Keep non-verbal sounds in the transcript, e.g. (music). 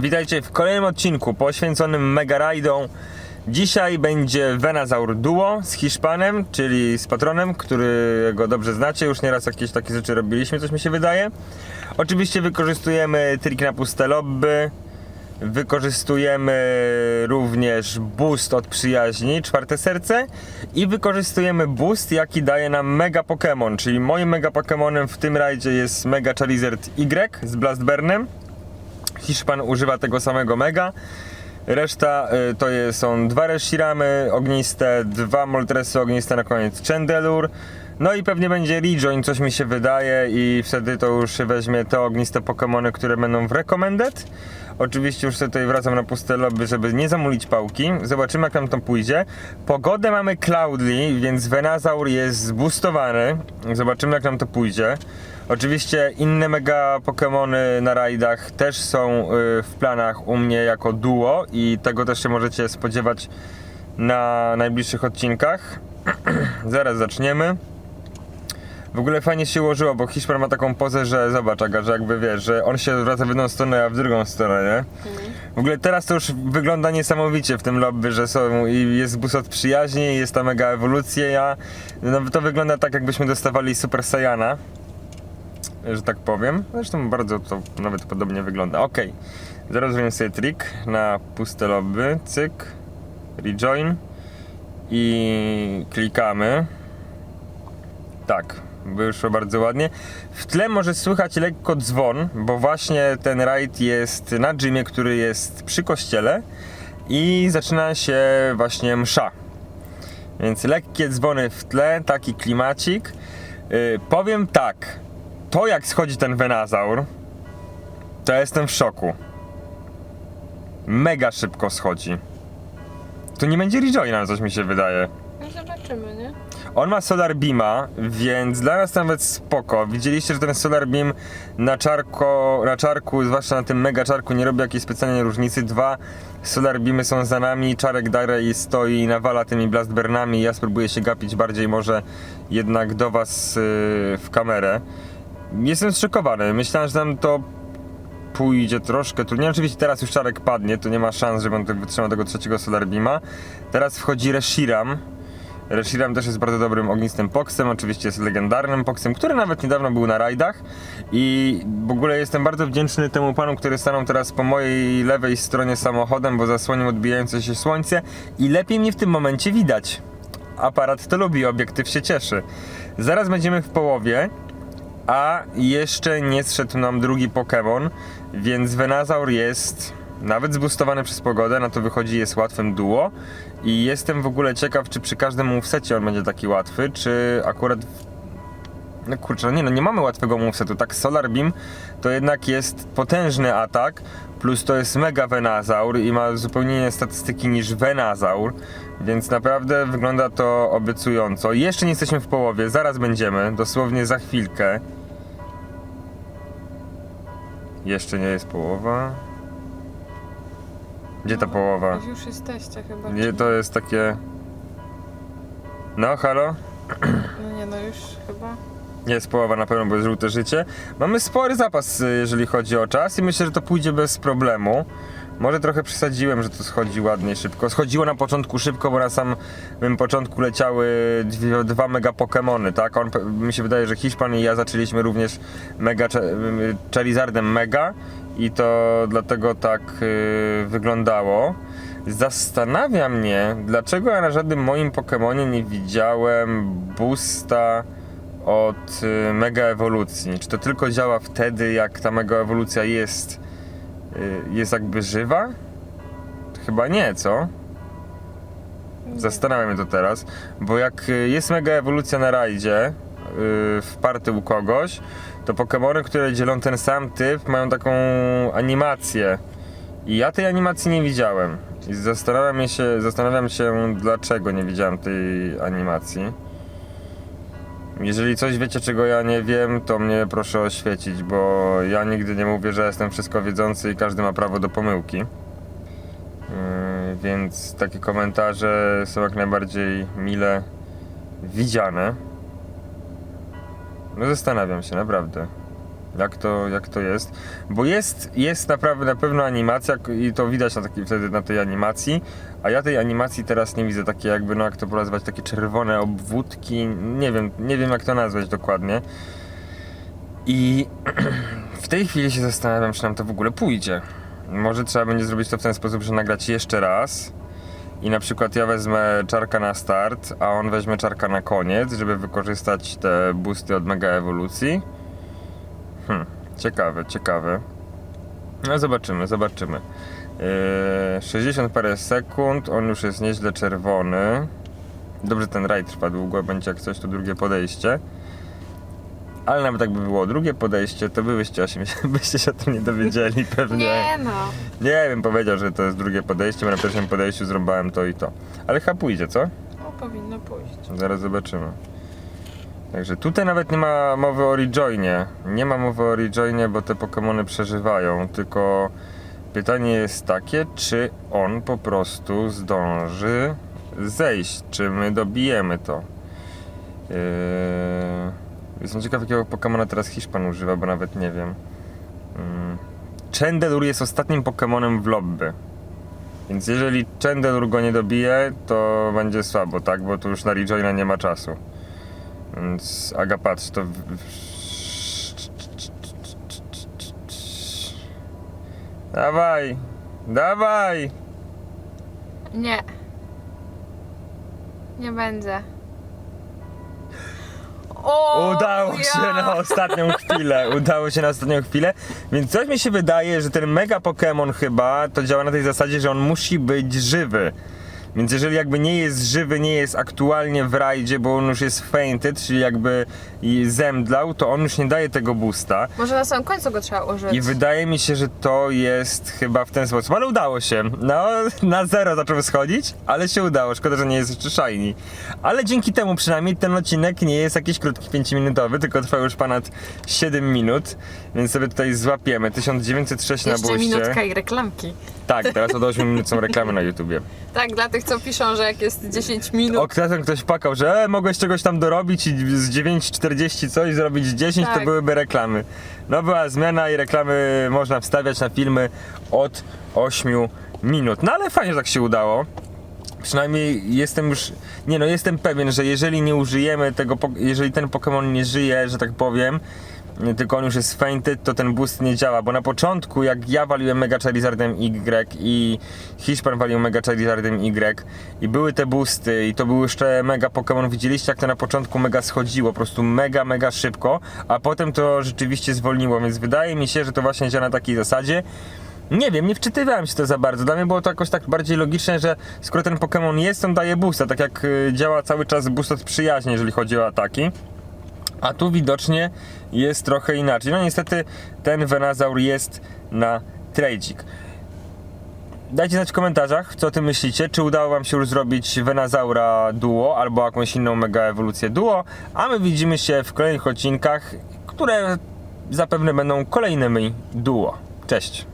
Witajcie w kolejnym odcinku poświęconym Mega Rajdom. Dzisiaj będzie Venazaur Duo z Hiszpanem, czyli z patronem, którego dobrze znacie. Już nieraz jakieś takie rzeczy robiliśmy, coś mi się wydaje. Oczywiście wykorzystujemy trik na puste lobby. Wykorzystujemy również boost od przyjaźni, czwarte serce i wykorzystujemy boost jaki daje nam Mega Pokémon, czyli moim Mega Pokémonem w tym rajdzie jest Mega Charizard Y z Blastburnem. Hiszpan używa tego samego Mega. Reszta y, to są dwa Reshiramy ogniste, dwa Moltresy ogniste, na koniec Chandelure. No i pewnie będzie Rejoin, coś mi się wydaje i wtedy to już weźmie te ogniste Pokémony, które będą w Recommended. Oczywiście już tutaj wracam na puste lobby, żeby nie zamulić pałki. Zobaczymy jak nam to pójdzie. Pogodę mamy Cloudly, więc Venazaur jest zboostowany. Zobaczymy jak nam to pójdzie. Oczywiście inne mega Pokémony na rajdach też są y, w planach u mnie jako duo i tego też się możecie spodziewać na najbliższych odcinkach. (clears throat) Zaraz zaczniemy. W ogóle fajnie się ułożyło, bo Hiszpan ma taką pozę, że zobacz, Aga, że jakby wiesz, że on się zwraca w jedną stronę, a w drugą stronę, nie? W ogóle teraz to już wygląda niesamowicie w tym lobby, że są i jest bus od przyjaźni, jest ta mega ewolucja, no to wygląda tak jakbyśmy dostawali Super Saiyana, że tak powiem. Zresztą bardzo to nawet podobnie wygląda. Ok, zaraz zrobimy sobie trik na puste lobby, cyk, rejoin i klikamy. Tak, wyszło bardzo ładnie. W tle może słychać lekko dzwon, bo właśnie ten rajd jest na gymie, który jest przy kościele i zaczyna się właśnie msza. Więc lekkie dzwony w tle, taki klimacik. Yy, powiem tak, to jak schodzi ten Venazaur, to ja jestem w szoku. Mega szybko schodzi. To nie będzie rejoina, coś mi się wydaje. No zobaczymy, nie? On ma Solar Beama, więc dla nas nawet spoko. Widzieliście, że ten Solar Beam na, czarko, na czarku, zwłaszcza na tym mega czarku, nie robi jakiejś specjalnej różnicy. Dwa Solar Beamy są za nami, czarek dalej stoi i nawala tymi blastburnami. Ja spróbuję się gapić bardziej może jednak do was yy, w kamerę. Jestem zszokowany. Myślałem, że nam to pójdzie troszkę trudniej. Oczywiście teraz już czarek padnie, to nie ma szans, żeby on tak wytrzymał tego trzeciego Solar Beama. Teraz wchodzi Reshiram. Reshiram też jest bardzo dobrym ognistym poksem, oczywiście jest legendarnym poksem, który nawet niedawno był na rajdach i w ogóle jestem bardzo wdzięczny temu panu, który stanął teraz po mojej lewej stronie samochodem, bo zasłonił odbijające się słońce i lepiej mnie w tym momencie widać. Aparat to lubi, obiektyw się cieszy. Zaraz będziemy w połowie, a jeszcze nie zszedł nam drugi Pokémon, więc Venazaur jest nawet zboostowany przez pogodę, na to wychodzi jest łatwym duo i jestem w ogóle ciekaw, czy przy każdym movesecie on będzie taki łatwy, czy akurat no kurczę, nie no, nie mamy łatwego movesetu, tak Solar Beam to jednak jest potężny atak, plus to jest mega Venazaur i ma zupełnie inne statystyki niż Venazaur, więc naprawdę wygląda to obiecująco. Jeszcze nie jesteśmy w połowie, zaraz będziemy, dosłownie za chwilkę. Jeszcze nie jest połowa. Gdzie ta połowa? Już jesteście chyba. Nie, to jest takie. No, halo? No nie, no już chyba. Nie jest połowa na pewno, bo jest żółte życie. Mamy spory zapas, y, jeżeli chodzi o czas, i myślę, że to pójdzie bez problemu. Może trochę przesadziłem, że to schodzi ładnie szybko. Schodziło na początku szybko, bo na samym początku leciały dwie, dwa mega Pokémony, tak? On, mi się wydaje, że Hiszpan i ja zaczęliśmy również mega Cha- Charizardem mega i to dlatego tak y, wyglądało. Zastanawia mnie, dlaczego ja na żadnym moim Pokémonie nie widziałem boosta od y, mega ewolucji. Czy to tylko działa wtedy, jak ta mega ewolucja jest, jest jakby żywa? Chyba nie, co? Zastanawiam się to teraz, bo jak y, jest mega ewolucja na rajdzie, y, w party u kogoś, to Pokémony, które dzielą ten sam typ, mają taką animację. I ja tej animacji nie widziałem. I zastanawiam się, zastanawiam się, dlaczego nie widziałem tej animacji. Jeżeli coś wiecie, czego ja nie wiem, to mnie proszę oświecić, bo ja nigdy nie mówię, że jestem wszystko wiedzący i każdy ma prawo do pomyłki. Yy, więc takie komentarze są jak najbardziej mile widziane. No zastanawiam się, naprawdę. Jak to, jak to jest, bo jest, jest naprawdę na pewno animacja i to widać na takiej, wtedy na tej animacji, a ja tej animacji teraz nie widzę, takie jakby, no jak to nazwać, takie czerwone obwódki, nie wiem, nie wiem jak to nazwać dokładnie. I (clears throat) w tej chwili się zastanawiam, czy nam to w ogóle pójdzie. Może trzeba będzie zrobić to w ten sposób, że nagrać jeszcze raz i na przykład ja wezmę czarka na start, a on weźmie czarka na koniec, żeby wykorzystać te boosty od mega ewolucji. Hmm, ciekawe, ciekawe. No zobaczymy, zobaczymy. Yy, 60 parę sekund, on już jest nieźle czerwony. Dobrze ten rajd trwa długo, będzie jak coś to drugie podejście. Ale nawet jakby było drugie podejście, to wy byście (laughs) byście się o tym nie dowiedzieli (laughs) pewnie. Nie no. Nie wiem, powiedział, że to jest drugie podejście, bo na pierwszym podejściu zrąbałem to i to. Ale chyba pójdzie, co? No powinno pójść. Zaraz zobaczymy. Także tutaj nawet nie ma mowy o rejoinie. Nie ma mowy o rejoinie, bo te Pokémony przeżywają, tylko pytanie jest takie, czy on po prostu zdąży zejść, czy my dobijemy to. Yy... Jestem ciekaw, jakiego Pokemona teraz Hiszpan używa, bo nawet nie wiem. Mm. Chandelure jest ostatnim Pokemonem w lobby. Więc jeżeli Chandelure go nie dobije, to będzie słabo, tak? Bo tu już na rejoina nie ma czasu. Więc Aga, patrz, to... Dawaj! Dawaj! Nie. Nie będzie. O, Udało ja. się na ostatnią chwilę. Udało się na ostatnią chwilę. Więc coś mi się wydaje, że ten mega Pokémon chyba to działa na tej zasadzie, że on musi być żywy. Więc jeżeli jakby nie jest żywy, nie jest aktualnie w rajdzie, bo on już jest fainted, czyli jakby zemdlał, to on już nie daje tego boosta. Może na samym końcu go trzeba użyć. I wydaje mi się, że to jest chyba w ten sposób, ale udało się. No, (laughs) na zero zaczął schodzić, ale się udało. Szkoda, że nie jest jeszcze shiny. Ale dzięki temu przynajmniej ten odcinek nie jest jakiś krótki 5-minutowy, tylko trwa już ponad 7 minut, więc sobie tutaj złapiemy. 1906 na Jeszcze buście. minutka i reklamki. Tak, teraz od 8 minut są reklamy na YouTubie. Tak, dla tych, co piszą, że jak jest 10 minut, O, czasem ktoś pakał, że e, mogłeś czegoś tam dorobić i z 9.40 coś zrobić 10, to Tak. byłyby reklamy. No była zmiana i reklamy można wstawiać na filmy od 8 minut. No ale fajnie, że tak się udało. Przynajmniej jestem już, nie no, jestem pewien, że jeżeli nie użyjemy tego, po- jeżeli ten Pokémon nie żyje, że tak powiem, tylko on już jest fainted, to ten boost nie działa, bo na początku jak ja waliłem Mega Charizardem Y i Hiszpan walił Mega Charizardem Y i były te boosty i to był jeszcze mega Pokémon, widzieliście jak to na początku mega schodziło, po prostu mega, mega szybko, a potem to rzeczywiście zwolniło, więc wydaje mi się, że to właśnie działa na takiej zasadzie, nie wiem, nie wczytywałem się to za bardzo. Dla mnie było to jakoś tak bardziej logiczne, że skoro ten Pokémon jest, on daje boosta, tak jak y, działa cały czas boost od przyjaźni, jeżeli chodzi o ataki. A tu widocznie jest trochę inaczej. No niestety ten Venusaur jest na Tragic. Dajcie znać w komentarzach, co ty myślicie, czy udało wam się już zrobić Venusaura duo, albo jakąś inną mega ewolucję duo, a my widzimy się w kolejnych odcinkach, które zapewne będą kolejnymi duo. Cześć!